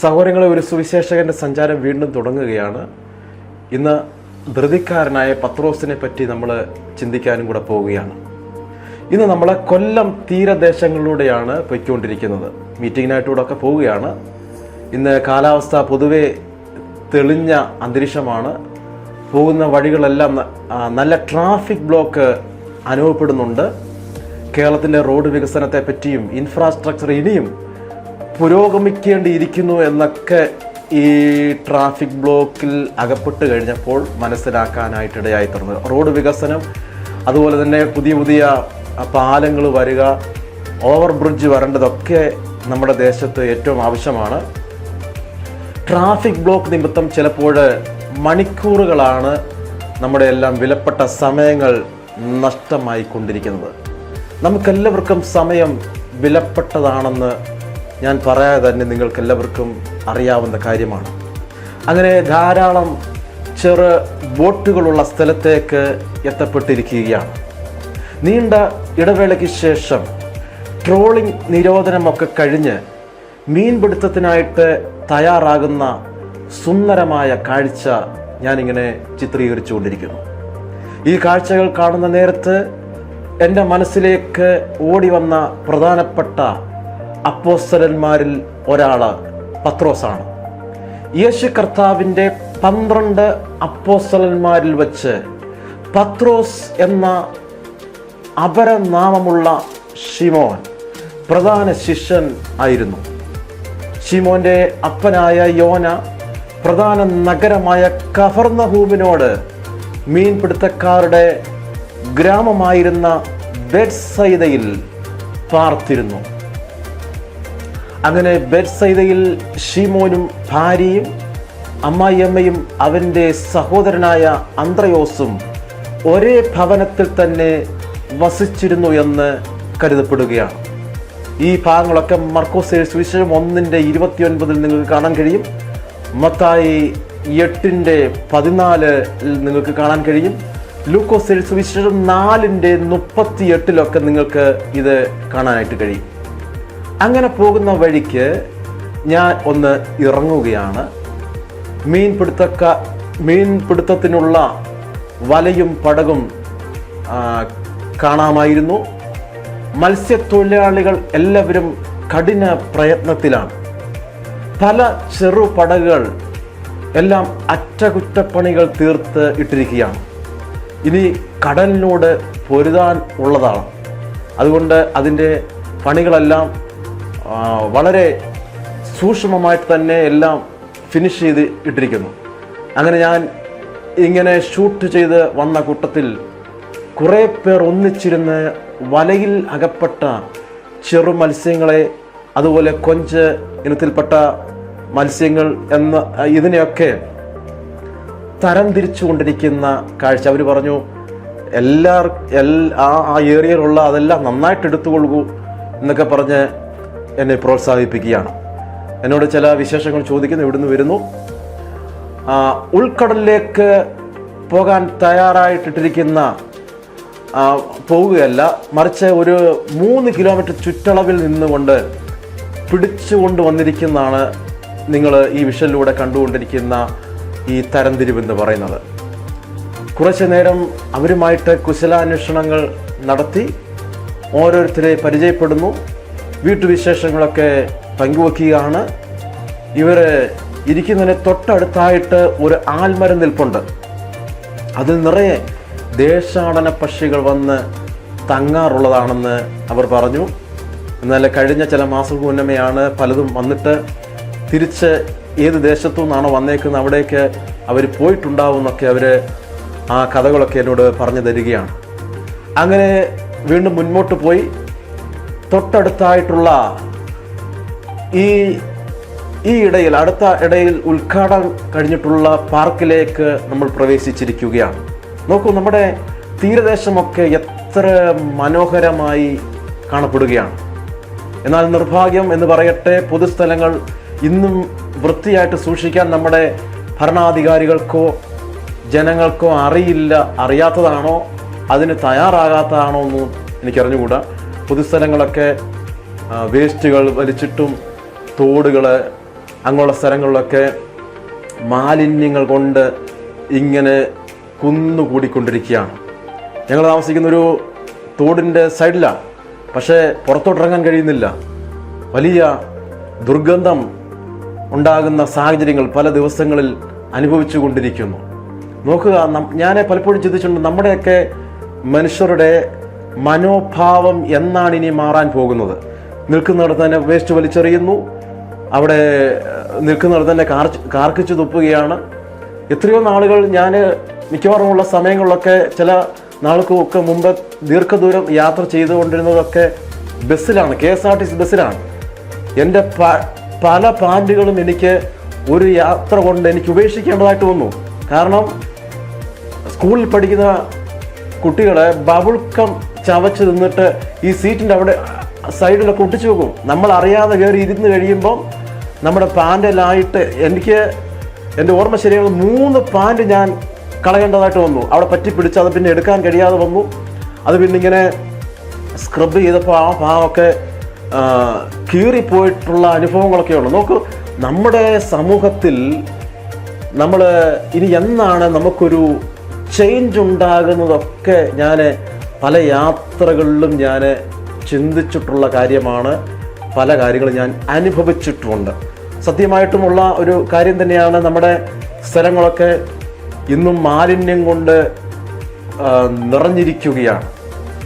സഹോദരങ്ങളെ ഒരു സുവിശേഷകന്റെ സഞ്ചാരം വീണ്ടും തുടങ്ങുകയാണ്. ഇന്ന് ധൃതിക്കാരനായ പത്രോസിനെ പറ്റി നമ്മൾ ചിന്തിക്കാനും കൂടെ പോവുകയാണ്. ഇന്ന് നമ്മൾ കൊല്ലം തീരദേശങ്ങളിലൂടെയാണ് പൊയ്ക്കൊണ്ടിരിക്കുന്നത്. മീറ്റിങ്ങിനായിട്ടൂടെ ഒക്കെ പോവുകയാണ്. ഇന്ന് കാലാവസ്ഥ പൊതുവെ തെളിഞ്ഞ അന്തരീക്ഷമാണ്. പോകുന്ന വഴികളെല്ലാം നല്ല ട്രാഫിക് ബ്ലോക്ക് അനുഭവപ്പെടുന്നുണ്ട്. കേരളത്തിന്റെ റോഡ് വികസനത്തെ പറ്റിയും ഇൻഫ്രാസ്ട്രക്ചർ ഇനിയും പുരോഗമിക്കേണ്ടിയിരിക്കുന്നു എന്നൊക്കെ ഈ ട്രാഫിക് ബ്ലോക്കിൽ അകപ്പെട്ട് കഴിഞ്ഞപ്പോൾ മനസ്സിലാക്കാനായിട്ടിടയായി തീർന്നത് റോഡ് വികസനം അതുപോലെ തന്നെ പുതിയ പുതിയ പാലങ്ങൾ വരിക ഓവർ ബ്രിഡ്ജ് വരേണ്ടതൊക്കെ നമ്മുടെ ദേശത്ത് ഏറ്റവും ആവശ്യമാണ്. ട്രാഫിക് ബ്ലോക്ക് നിമിത്തം ചിലപ്പോൾ മണിക്കൂറുകളാണ് നമ്മുടെ എല്ലാം വിലപ്പെട്ട സമയങ്ങൾ നഷ്ടമായി കൊണ്ടിരിക്കുന്നത് നമുക്കെല്ലാവർക്കും സമയം വിലപ്പെട്ടതാണെന്ന് ഞാൻ പറയാതെ തന്നെ നിങ്ങൾക്കെല്ലാവർക്കും അറിയാവുന്ന കാര്യമാണ്. അങ്ങനെ ധാരാളം ചെറു ബോട്ടുകളുള്ള സ്ഥലത്തേക്ക് എത്തപ്പെട്ടിരിക്കുകയാണ്. നീണ്ട ഇടവേളയ്ക്ക് ശേഷം ട്രോളിംഗ് നിരോധനമൊക്കെ കഴിഞ്ഞ് മീൻപിടുത്തത്തിനായിട്ട് തയ്യാറാകുന്ന സുന്ദരമായ കാഴ്ച ഞാനിങ്ങനെ ചിത്രീകരിച്ചുകൊണ്ടിരിക്കുന്നു. ഈ കാഴ്ചകൾ കാണുന്ന നേരത്ത് എന്റെ മനസ്സിലേക്ക് ഓടി വന്ന പ്രധാനപ്പെട്ട അപ്പോസ്തലന്മാരിൽ ഒരാൾ പത്രോസാണ്. യേശു കർത്താവിന്റെ പന്ത്രണ്ട് അപ്പോസ്തലന്മാരിൽ വച്ച് പത്രോസ് എന്ന അപരനാമമുള്ള ഷിമോൻ പ്രധാന ശിഷ്യൻ ആയിരുന്നു. ഷിമോന്റെ അപ്പനായ യോന പ്രധാന നഗരമായ കഫർണഹൂമിനോട് മീൻപിടുത്തക്കാരുടെ ഗ്രാമമായിരുന്ന ബെഡ്സൈദയിൽ പാർത്തിരുന്നു. അങ്ങനെ ബെർസൈദയിൽ ഷീമോനും ഭാര്യയും അമ്മായിയമ്മയും അവന്റെ സഹോദരനായ അന്ത്രയോസും ഒരേ ഭവനത്തിൽ തന്നെ വസിച്ചിരുന്നു എന്ന് കരുതപ്പെടുകയാണ്. ഈ ഭാഗങ്ങളൊക്കെ മർക്കോസ് സുവിശേഷം ഒന്നിന്റെ ഇരുപത്തിയൊൻപതിൽ നിങ്ങൾക്ക് കാണാൻ കഴിയും. മത്തായി എട്ടിന്റെ പതിനാലിൽ നിങ്ങൾക്ക് കാണാൻ കഴിയും. ലൂക്കോസ് സുവിശേഷം നാലിന്റെ മുപ്പത്തി എട്ടിലൊക്കെ നിങ്ങൾക്ക് ഇത് കാണാനായിട്ട് കഴിയും. അങ്ങനെ പോകുന്ന വഴിക്ക് ഞാൻ ഒന്ന് ഇറങ്ങുകയാണ്. മീൻപിടുത്തക്ക മീൻപിടുത്തത്തിനുള്ള വലയും പടകും കാണാമായിരുന്നു. മത്സ്യത്തൊഴിലാളികൾ എല്ലാവരും കഠിന പ്രയത്നത്തിലാണ്. പല ചെറു പടകുകൾ എല്ലാം അറ്റകുറ്റപ്പണികൾ തീർത്ത് ഇട്ടിരിക്കുകയാണ്. ഇനി കടലിനോട് പൊരുതാൻ ഉള്ളതാണ്. അതുകൊണ്ട് അതിന്റെ പണികളെല്ലാം വളരെ സൂക്ഷ്മമായിട്ട് തന്നെ എല്ലാം ഫിനിഷ് ചെയ്ത് ഇട്ടിരിക്കുന്നു. അങ്ങനെ ഞാൻ ഇങ്ങനെ ഷൂട്ട് ചെയ്ത് വന്ന കൂട്ടത്തിൽ കുറേ പേർ ഒന്നിച്ചിരുന്ന് വലയിൽ അകപ്പെട്ട ചെറു മത്സ്യങ്ങളെ അതുപോലെ കൊഞ്ച് ഇനത്തിൽപ്പെട്ട മത്സ്യങ്ങൾ എന്ന ഇതിനെയൊക്കെ തരം തിരിച്ചു കൊണ്ടിരിക്കുന്ന കാഴ്ച. അവർ പറഞ്ഞു എല്ലാർ എല്ലാ ആ ഏരിയയിലുള്ള അതെല്ലാം നന്നായിട്ട് എടുത്തുകൊള്ളൂ എന്നൊക്കെ പറഞ്ഞ് എന്നെ പ്രോത്സാഹിപ്പിക്കുകയാണ്. എന്നോട് ചില വിശേഷങ്ങൾ ചോദിക്കുന്നു ഇവിടുന്ന് വരുന്നു. ഉൾക്കടലിലേക്ക് പോകാൻ തയ്യാറായിട്ടിട്ടിരിക്കുന്ന പോവുകയല്ല മറിച്ച് ഒരു മൂന്ന് കിലോമീറ്റർ ചുറ്റളവിൽ നിന്നുകൊണ്ട് പിടിച്ചുകൊണ്ട് വന്നിരിക്കുന്നതാണ് നിങ്ങൾ ഈ വിഷലിലൂടെ കണ്ടുകൊണ്ടിരിക്കുന്ന ഈ തരംതിരിവെന്ന് പറയുന്നത്. കുറച്ചു നേരം അവരുമായിട്ട് കുശലാന്വേഷണങ്ങൾ നടത്തി ഓരോരുത്തരെ പരിചയപ്പെടുന്നു. വീട്ടുവിശേഷങ്ങളൊക്കെ പങ്കുവെക്കുകയാണ്. ഇവർ ഇരിക്കുന്നതിന് തൊട്ടടുത്തായിട്ട് ഒരു ആൽമരം നിൽപ്പുണ്ട്. അതിൽ നിറയെ ദേശാടന പക്ഷികൾ വന്ന് തങ്ങാറുള്ളതാണെന്ന് അവർ പറഞ്ഞു. എന്നാൽ കഴിഞ്ഞ ചില മാസങ്ങൾക്ക് മുന്നമേയാണ് പലതും വന്നിട്ട് തിരിച്ച് ഏത് ദേശത്തു നിന്നാണോ വന്നേക്കുന്നത് അവിടേക്ക് അവർ പോയിട്ടുണ്ടാവും എന്നൊക്കെ അവർ ആ കഥകളൊക്കെ എന്നോട് പറഞ്ഞു തരികയാണ്. അങ്ങനെ വീണ്ടും മുന്നോട്ട് പോയി. തൊട്ടടുത്തായിട്ടുള്ള ഈ ഈ ഇടയിൽ അടുത്ത ഇടയിൽ ഉദ്ഘാടനം കഴിഞ്ഞിട്ടുള്ള പാർക്കിലേക്ക് നമ്മൾ പ്രവേശിച്ചിരിക്കുകയാണ്. നോക്കൂ നമ്മുടെ തീരദേശമൊക്കെ എത്ര മനോഹരമായി കാണപ്പെടുകയാണ്. എന്നാൽ നിർഭാഗ്യം എന്ന് പറയട്ടെ പൊതുസ്ഥലങ്ങൾ ഇന്നും വൃത്തിയായിട്ട് സൂക്ഷിക്കാൻ നമ്മുടെ ഭരണാധികാരികൾക്കോ ജനങ്ങൾക്കോ അറിയില്ല അറിയാത്തതാണോ അതിന് തയ്യാറാകാത്തതാണോ എന്നും എനിക്കറിഞ്ഞുകൂടാ. പൊതുസ്ഥലങ്ങളൊക്കെ വേസ്റ്റുകൾ വലിച്ചിട്ടും തോടുകൾ അങ്ങനെയുള്ള സ്ഥലങ്ങളിലൊക്കെ മാലിന്യങ്ങൾ കൊണ്ട് ഇങ്ങനെ കുന്നുകൂടിക്കൊണ്ടിരിക്കുകയാണ് ഞങ്ങൾ താമസിക്കുന്നൊരു തോടിന്റെ സൈഡിലാണ്. പക്ഷേ പുറത്തോട്ടിറങ്ങാൻ കഴിയുന്നില്ല. വലിയ ദുർഗന്ധം ഉണ്ടാകുന്ന സാഹചര്യങ്ങൾ പല ദിവസങ്ങളിൽ അനുഭവിച്ചു കൊണ്ടിരിക്കുന്നു. നോക്കുക ഞാനെ പലപ്പോഴും ചിന്തിച്ചിട്ടുണ്ട് നമ്മുടെയൊക്കെ മനുഷ്യരുടെ മനോഭാവം എന്നാണ് ഇനി മാറാൻ പോകുന്നത്. നിൽക്കുന്നിടത്ത് തന്നെ വേസ്റ്റ് വലിച്ചെറിയുന്നു. അവിടെ നിൽക്കുന്നിടത്ത് തന്നെ കാർ കാർക്കിച്ചു തുപ്പുകയാണ്. എത്രയോ നാളുകൾ ഞാൻ മിക്കവാറും ഉള്ള സമയങ്ങളിലൊക്കെ ചില നാൾക്കൊക്കെ മുമ്പ് ദീർഘദൂരം യാത്ര ചെയ്തുകൊണ്ടിരുന്നതൊക്കെ ബസ്സിലാണ് K S R T C ബസ്സിലാണ്. എന്റെ പല പാന്റുകളും എനിക്ക് ഒരു യാത്ര കൊണ്ട് എനിക്ക് ഉപേക്ഷിക്കേണ്ടതായിട്ട് വന്നു. കാരണം സ്കൂളിൽ പഠിക്കുന്ന കുട്ടികളെ ബബിൾക്കം ചവച്ച് നിന്നിട്ട് ഈ സീറ്റിന്റെ അവിടെ സൈഡിലൊക്കെ ഒട്ടിച്ചു വെക്കും. നമ്മൾ അറിയാതെ കയറി ഇരുന്ന് കഴിയുമ്പോൾ നമ്മുടെ പാന്റിലായിട്ട് എനിക്ക് എന്റെ ഓർമ്മ ശരിയാണ് മൂന്ന് പാന്റ് ഞാൻ കളയേണ്ടതായിട്ട് വന്നു. അവിടെ പറ്റി പിടിച്ച് അത് പിന്നെ എടുക്കാൻ കഴിയാതെ വന്നു. അത് പിന്നെ ഇങ്ങനെ സ്ക്രബ് ചെയ്തപ്പോൾ ആ ഭാവമൊക്കെ കീറിപ്പോയിട്ടുള്ള അനുഭവങ്ങളൊക്കെ ഉണ്ട് നോക്കൂ നമ്മുടെ സമൂഹത്തിൽ നമ്മൾ ഇനി എന്നാണ് നമുക്കൊരു ചേഞ്ച് ഉണ്ടാകുന്നതൊക്കെ ഞാൻ പല യാത്രകളിലും ഞാൻ ചിന്തിച്ചിട്ടുള്ള കാര്യമാണ്. പല കാര്യങ്ങളും ഞാൻ അനുഭവിച്ചിട്ടുമുണ്ട്. സത്യമായിട്ടുമുള്ള ഒരു കാര്യം തന്നെയാണ് നമ്മുടെ സ്ഥലങ്ങളൊക്കെ ഇന്നും മാലിന്യം കൊണ്ട് നിറഞ്ഞിരിക്കുകയാണ്.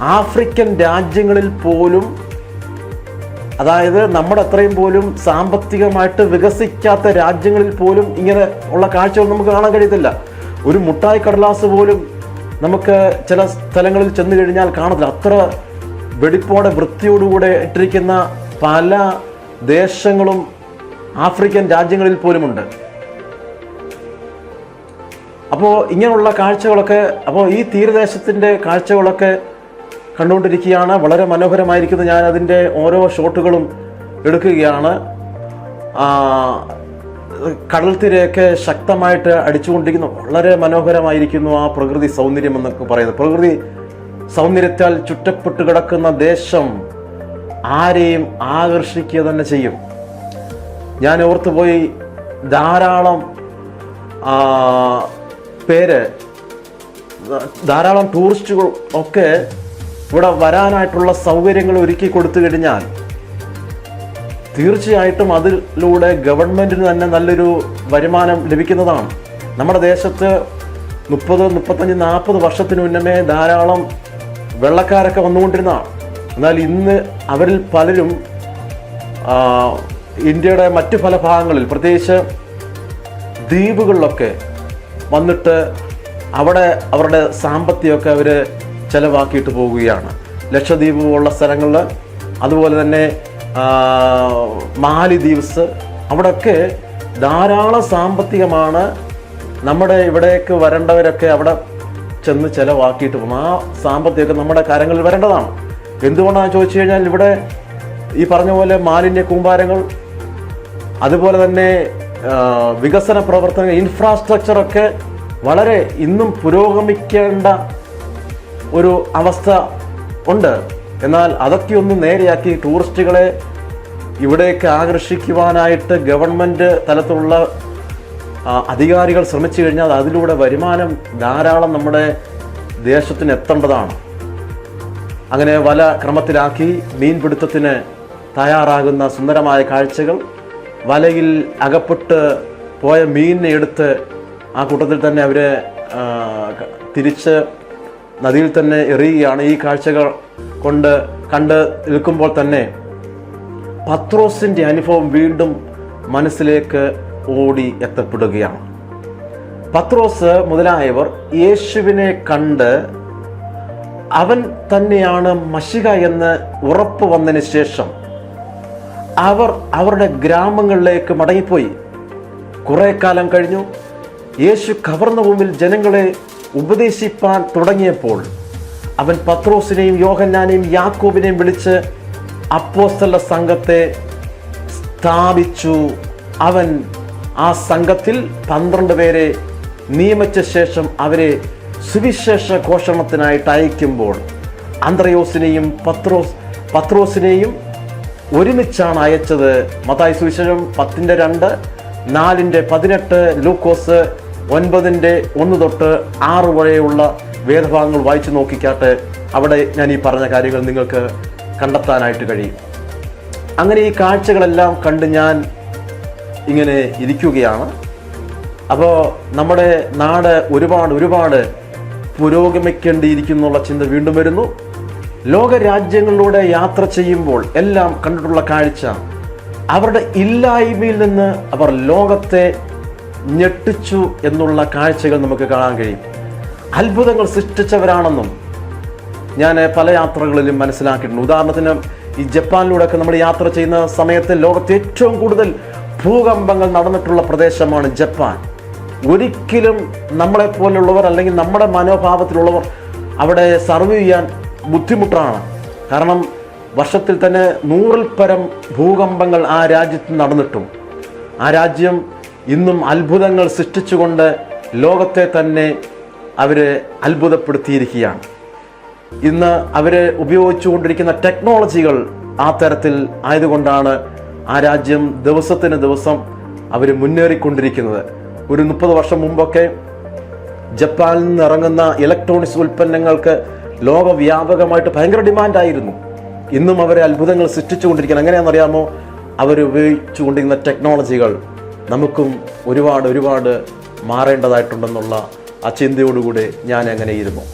ആഫ്രിക്കൻ രാജ്യങ്ങളിൽ പോലും അതായത് നമ്മുടെ അത്രയും പോലും സാമ്പത്തികമായിട്ട് വികസിക്കാത്ത രാജ്യങ്ങളിൽ പോലും ഇങ്ങനെ ഉള്ള കാഴ്ചകൾ നമുക്ക് കാണാൻ കഴിയത്തില്ല. ഒരു മുട്ടായി കടലാസ് പോലും നമുക്ക് ചില സ്ഥലങ്ങളിൽ ചെന്ന് കഴിഞ്ഞാൽ കാണത്തില്ല. അത്ര വെടിപ്പോടെ വൃത്തിയോടുകൂടെ ഇട്ടിരിക്കുന്ന പല ദേശങ്ങളും ആഫ്രിക്കൻ രാജ്യങ്ങളിൽ പോലുമുണ്ട്. അപ്പോൾ ഇങ്ങനെയുള്ള കാഴ്ചകളൊക്കെ അപ്പോൾ ഈ തീരദേശത്തിന്റെ കാഴ്ചകളൊക്കെ കണ്ടുകൊണ്ടിരിക്കുകയാണ്. വളരെ മനോഹരമായിരിക്കുന്നു. ഞാൻ അതിന്റെ ഓരോ ഷോട്ടുകളും എടുക്കുകയാണ്. കടൽ തിരയൊക്കെ ശക്തമായിട്ട് അടിച്ചുകൊണ്ടിരിക്കുന്നു. വളരെ മനോഹരമായിരിക്കുന്നു ആ പ്രകൃതി സൗന്ദര്യം എന്നൊക്കെ പറയുന്നത്. പ്രകൃതി സൗന്ദര്യത്താൽ ചുറ്റപ്പെട്ട് കിടക്കുന്ന ദേശം ആരെയും ആകർഷിക്കുക തന്നെ ചെയ്യും. ഞാൻ ഓർത്തുപോയി ധാരാളം പേര് ധാരാളം ടൂറിസ്റ്റുകൾ ഒക്കെ ഇവിടെ വരാനായിട്ടുള്ള സൗകര്യങ്ങൾ ഒരുക്കി കൊടുത്തു കഴിഞ്ഞാൽ തീർച്ചയായിട്ടും അതിലൂടെ ഗവൺമെന്റിന് തന്നെ നല്ലൊരു വരുമാനം ലഭിക്കുന്നതാണ്. നമ്മുടെ ദേശത്ത് മുപ്പത് മുപ്പത്തഞ്ച് നാൽപ്പത് വർഷത്തിന് മുന്നമേ ധാരാളം വെള്ളക്കാരൊക്കെ വന്നുകൊണ്ടിരുന്നതാണ്. എന്നാൽ ഇന്ന് അവരിൽ പലരും ഇന്ത്യയുടെ മറ്റു പല ഭാഗങ്ങളിൽ പ്രത്യേകിച്ച് ദ്വീപുകളിലൊക്കെ വന്നിട്ട് അവിടെ അവരുടെ സാമ്പത്തികമൊക്കെ അവർ ചിലവാക്കിയിട്ട് പോവുകയാണ്. ലക്ഷദ്വീപ് പോലുള്ള സ്ഥലങ്ങളിൽ അതുപോലെ തന്നെ മാലിദ്വീപ്സ് അവിടെയൊക്കെ ധാരാളം സാമ്പത്തികമാണ്. നമ്മുടെ ഇവിടേക്ക് വരേണ്ടവരൊക്കെ അവിടെ ചെന്ന് ചിലവാക്കിയിട്ട് പോകും. ആ സാമ്പത്തികമൊക്കെ നമ്മുടെ കാര്യങ്ങളിൽ വരേണ്ടതാണ്. എന്തുകൊണ്ടാണെന്ന് ചോദിച്ചു കഴിഞ്ഞാൽ ഇവിടെ ഈ പറഞ്ഞ പോലെ മാലിന്യ കൂമ്പാരങ്ങൾ അതുപോലെ തന്നെ വികസന പ്രവർത്തനങ്ങൾ ഇൻഫ്രാസ്ട്രക്ചറൊക്കെ വളരെ ഇന്നും പുരോഗമിക്കേണ്ട ഒരു അവസ്ഥ ഉണ്ട്. എന്നാൽ അതൊക്കെ ഒന്ന് നേരെയാക്കി ടൂറിസ്റ്റുകളെ ഇവിടേക്ക് ആകർഷിക്കുവാനായിട്ട് ഗവൺമെന്റ് തലത്തിലുള്ള അധികാരികൾ ശ്രമിച്ചു കഴിഞ്ഞാൽ അതിലൂടെ വരുമാനം ധാരാളം നമ്മുടെ ദേശത്തിന് എത്തേണ്ടതാണ്. അങ്ങനെ വല ക്രമത്തിലാക്കി മീൻപിടുത്തത്തിന് തയ്യാറാകുന്ന സുന്ദരമായ കാഴ്ചകൾ വലയിൽ അകപ്പെട്ട് പോയ മീനിനെ എടുത്ത് ആ കൂട്ടത്തിൽ തന്നെ അവരെ തിരിച്ച് നദിയിൽ തന്നെ എറിയുകയാണ് ഈ കാഴ്ചകൾ കൊണ്ട് കണ്ട് നിൽക്കുമ്പോൾ തന്നെ പത്രോസിന്റെ അനുഭവം വീണ്ടും മനസ്സിലേക്ക് ഓടി എത്തപ്പെടുകയാണ്. പത്രോസ് മുതലായവർ യേശുവിനെ കണ്ട് അവൻ തന്നെയാണ് മഷിക എന്ന് ഉറപ്പ് വന്നതിന് ശേഷം അവർ അവരുടെ ഗ്രാമങ്ങളിലേക്ക് മടങ്ങിപ്പോയി. കുറെ കാലം കഴിഞ്ഞു. യേശു കവർന്ന മുമ്പിൽ ജനങ്ങളെ ഉപദേശിപ്പാൻ തുടങ്ങിയപ്പോൾ അവൻ പത്രോസിനെയും യോഹന്നാനെയും യാക്കോബിനെയും വിളിച്ച് അപ്പോസ്തല സംഘത്തെ സ്ഥാപിച്ചു. അവൻ ആ സംഘത്തിൽ പന്ത്രണ്ട് പേരെ നിയമിച്ച ശേഷം അവരെ സുവിശേഷ ഘോഷണത്തിനായിട്ട് അയക്കുമ്പോൾ അന്ത്രയോസിനെയും പത്രോസ് പത്രോസിനെയും ഒരുമിച്ചാണ് അയച്ചത്. മതായ സുവിശേഷം പത്തിന്റെ രണ്ട് നാലിന്റെ പതിനെട്ട് ലൂക്കോസ് ഒൻപതിന്റെ ഒന്ന് തൊട്ട് ആറ് വരെയുള്ള വേദഭാഗങ്ങൾ വായിച്ചു നോക്കിക്കാട്ടെ. അവിടെ ഞാൻ ഈ പറഞ്ഞ കാര്യങ്ങൾ നിങ്ങൾക്ക് കണ്ടെത്താനായിട്ട് കഴിയും. അങ്ങനെ ഈ കാഴ്ചകളെല്ലാം കണ്ട് ഞാൻ ഇങ്ങനെ ഇരിക്കുകയാണ്. അപ്പോൾ നമ്മുടെ നാട് ഒരുപാട് ഒരുപാട് പുരോഗമിക്കേണ്ടിയിരിക്കുന്നുള്ള ചിന്ത വീണ്ടും വരുന്നു. ലോക രാജ്യങ്ങളിലൂടെ യാത്ര ചെയ്യുമ്പോൾ എല്ലാം കണ്ടിട്ടുള്ള കാഴ്ച അവരുടെ ഇല്ലായ്മയിൽ നിന്ന് അവർ ലോകത്തെ ഞെട്ടിച്ചു എന്നുള്ള കാഴ്ചകൾ നമുക്ക് കാണാൻ കഴിയും. അത്ഭുതങ്ങൾ സൃഷ്ടിച്ചവരാണെന്നും ഞാൻ പല യാത്രകളിലും മനസ്സിലാക്കിയിട്ടുണ്ട്. ഉദാഹരണത്തിന് ഈ ജപ്പാനിലൂടെയൊക്കെ നമ്മൾ യാത്ര ചെയ്യുന്ന സമയത്ത് ലോകത്ത് ഏറ്റവും കൂടുതൽ ഭൂകമ്പങ്ങൾ നടന്നിട്ടുള്ള പ്രദേശമാണ് ജപ്പാൻ. ഒരിക്കലും നമ്മളെ പോലുള്ളവർ അല്ലെങ്കിൽ നമ്മുടെ മനോഭാവത്തിലുള്ളവർ അവിടെ സർവ് ചെയ്യാൻ ബുദ്ധിമുട്ടാണ്. കാരണം വർഷത്തിൽ തന്നെ നൂറിൽ പരം ഭൂകമ്പങ്ങൾ ആ രാജ്യത്ത് നടന്നിട്ടും. ആ രാജ്യം ഇന്നും അത്ഭുതങ്ങൾ സൃഷ്ടിച്ചുകൊണ്ട് ലോകത്തെ തന്നെ അവർ അത്ഭുതപ്പെടുത്തിയിരിക്കുകയാണ്. ഇന്ന് അവർ ഉപയോഗിച്ചുകൊണ്ടിരിക്കുന്ന ടെക്നോളജികൾ ആ തരത്തിൽ ആയതുകൊണ്ടാണ് ആ രാജ്യം ദിവസത്തിന് ദിവസം അവർ മുന്നേറിക്കൊണ്ടിരിക്കുന്നത്. ഒരു മുപ്പത് വർഷം മുമ്പൊക്കെ ജപ്പാനിൽ നിന്ന് ഇറങ്ങുന്ന ഇലക്ട്രോണിക്സ് ഉൽപ്പന്നങ്ങൾക്ക് ലോകവ്യാപകമായിട്ട് ഭയങ്കര ഡിമാൻഡായിരുന്നു ഇന്നും അവരെ അത്ഭുതങ്ങൾ സൃഷ്ടിച്ചുകൊണ്ടിരിക്കുന്നത് എങ്ങനെയാണെന്നറിയാമോ? അവർ ഉപയോഗിച്ചുകൊണ്ടിരിക്കുന്ന ടെക്നോളജികൾ നമുക്കും ഒരുപാട് ഒരുപാട് മാറേണ്ടതായിട്ടുണ്ടെന്നുള്ള ആ ചിന്തയോടുകൂടി ഞാൻ അങ്ങനെ ഇരുന്നു